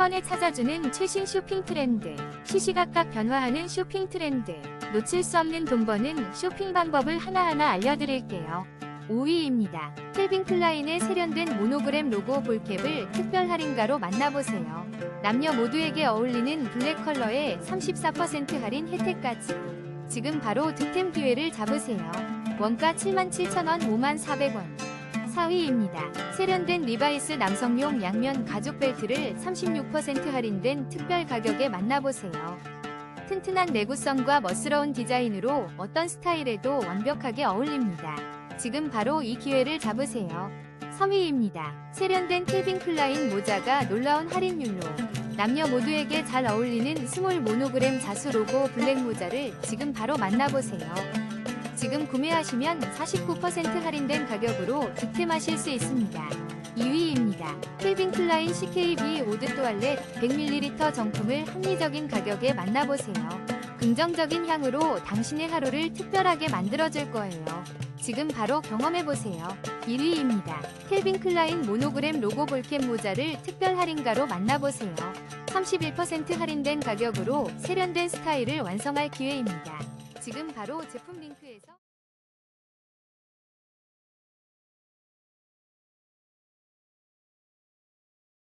번에 찾아주는 최신 쇼핑 트렌드, 시시각각 변화하는 쇼핑 트렌드, 놓칠 수 없는 돈 버는 쇼핑 방법을 하나하나 알려드릴게요. 5위입니다. 켈빈 클라인의 세련된 모노그램 로고 볼캡을 특별 할인가로 만나보세요. 남녀 모두에게 어울리는 블랙 컬러에 34% 할인 혜택까지. 지금 바로 득템 기회를 잡으세요. 원가 77,000원 54,400원. 4위입니다. 세련된 리바이스 남성용 양면 가죽 벨트를 36% 할인된 특별 가격에 만나보세요. 튼튼한 내구성과 멋스러운 디자인으로 어떤 스타일에도 완벽하게 어울립니다. 지금 바로 이 기회를 잡으세요. 3위입니다. 세련된 켈빈 클라인 모자가 놀라운 할인율로 남녀 모두에게 잘 어울리는 스몰 모노그램 자수 로고 블랙 모자를 지금 바로 만나보세요. 지금 구매하시면 49% 할인된 가격으로 득템하실 수 있습니다. 2위입니다. 켈빈 클라인 CKB 오드 토알렛 100ml 정품을 합리적인 가격에 만나보세요. 긍정적인 향으로 당신의 하루를 특별하게 만들어줄 거예요. 지금 바로 경험해보세요. 1위입니다. 켈빈 클라인 모노그램 로고 볼캡 모자를 특별 할인가로 만나보세요. 31% 할인된 가격으로 세련된 스타일을 완성할 기회입니다. 지금 바로 제품 링크에서